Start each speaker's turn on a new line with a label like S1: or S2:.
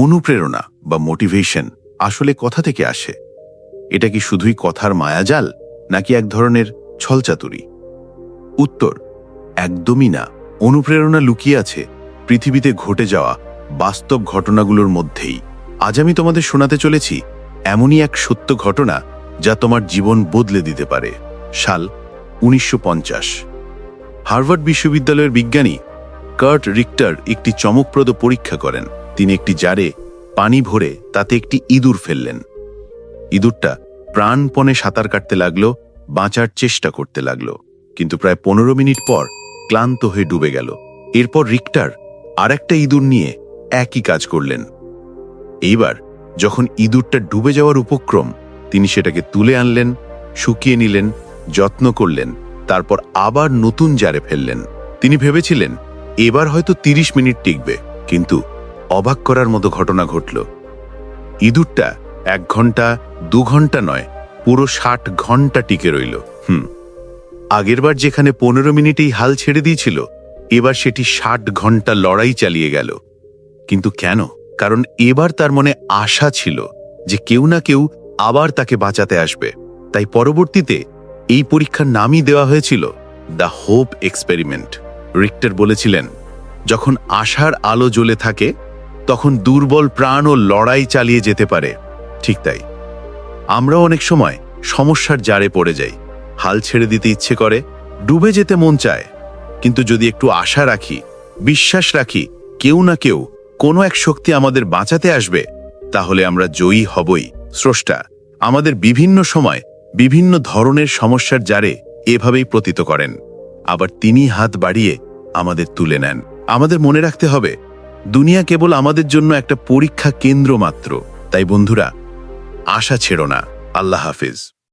S1: অনুপ্রেরণা বা মোটিভেশন আসলে কথা থেকে আসে? এটা কি শুধুই কথার মায়াজাল, নাকি এক ধরনের ছলচাতুরি? উত্তর, একদমই না। অনুপ্রেরণা লুকিয়ে আছে পৃথিবীতে ঘটে যাওয়া বাস্তব ঘটনাগুলোর মধ্যেই। আজ আমি তোমাদের শোনাতে চলেছি এমনই এক সত্য ঘটনা যা তোমার জীবন বদলে দিতে পারে। সাল, উনিশশো পঞ্চাশ। হার্ভার্ড বিশ্ববিদ্যালয়ের বিজ্ঞানী কার্ট রিক্টার একটি চমকপ্রদ পরীক্ষা করেন। তিনি একটি জারে পানি ভরে তাতে একটি ইঁদুর ফেললেন। ইঁদুরটা প্রাণপণে সাঁতার কাটতে লাগল, বাঁচার চেষ্টা করতে লাগল। কিন্তু প্রায় পনেরো মিনিট পর ক্লান্ত হয়ে ডুবে গেল। এরপর রিক্টার আর একটা ইঁদুর নিয়ে একই কাজ করলেন। এইবার যখন ইঁদুরটা ডুবে যাওয়ার উপক্রম, তিনি সেটাকে তুলে আনলেন, শুকিয়ে নিলেন, যত্ন করলেন, তারপর আবার নতুন জারে ফেললেন। তিনি ভেবেছিলেন, এবার হয়তো তিরিশ মিনিট টিকবে, কিন্তু অবাক করার মতো ঘটনা ঘটল। ইঁদুরটা এক ঘণ্টা, দু ঘণ্টা নয়, পুরো ষাট ঘণ্টা টিকে রইল। হুম। আগেরবার যেখানে পনেরো মিনিটেই হাল ছেড়ে দিয়েছিল, এবার সেটি ষাট ঘণ্টা লড়াই চালিয়ে গেল। কিন্তু কেন? কারণ এবার তার মনে আশা ছিল যে কেউ না কেউ আবার তাকে বাঁচাতে আসবে। তাই পরবর্তীতে এই পরীক্ষার নামই দেওয়া হয়েছিল দ্য হোপ এক্সপেরিমেন্ট। রিক্টার বলেছিলেন, যখন আশার আলো জ্বলে থাকে তখন দুর্বল প্রাণ ও লড়াই চালিয়ে যেতে পারে। ঠিক তাই। আমরাও অনেক সময় সমস্যার জারে পড়ে যাই। হাল ছেড়ে দিতে ইচ্ছে করে, ডুবে যেতে মন চায়। কিন্তু যদি একটু আশা রাখি, বিশ্বাস রাখি, কেউ না কেউ কোনো এক শক্তি আমাদের বাঁচাতে আসবে, তাহলে আমরা জয়ী হবই। স্রষ্টা, আমাদের বিভিন্ন সময় বিভিন্ন ধরনের সমস্যার জারে এভাবেই প্রতীত করেন। আবার তিনি হাত বাড়িয়ে আমাদের তুলে নেন। আমাদের মনে রাখতে হবে দুনিয়া কেবল আমাদের জন্য একটা পরীক্ষা কেন্দ্র মাত্র। তাই বন্ধুরা, আশা ছেড়ো না। আল্লাহ হাফিজ।